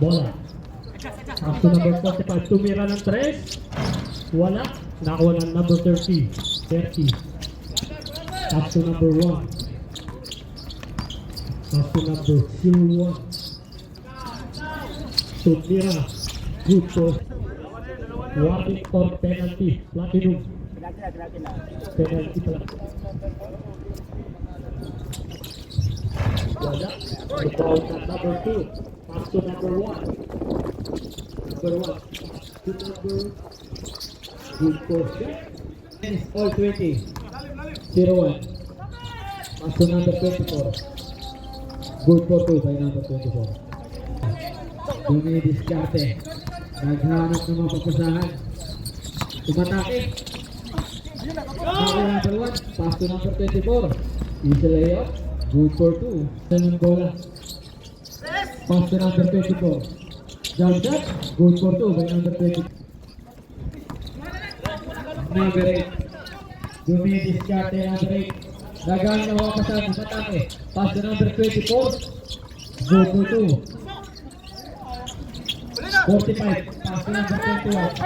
Bola. To number 45. Tumira ng 3. Wala. Nakuha ng number 30. 30. Pass to number 1. Pass to number 01. Tumira. Post. Warning for penalty. Platinum. Penalty pala. Wala. Ng number 2. To number 1. Number 1. To number... Good. Tennis all 20. 0-1. Pass to number 24. Good for 2 by number 24. Dumidiskarte. Naghanap ng mga papasahan. Tumatake. Number number 1. Pass to number 24. Easy layup. Good for 2. Saan ang bola? Pass to number 24. Jump shot. Good for 2 by number 20. Number 8. Dumidiskarte number 8. Naghanap ng mga papasahan. Tumatake. Pass to number 24. Good for 2. 45. Pass to number 21.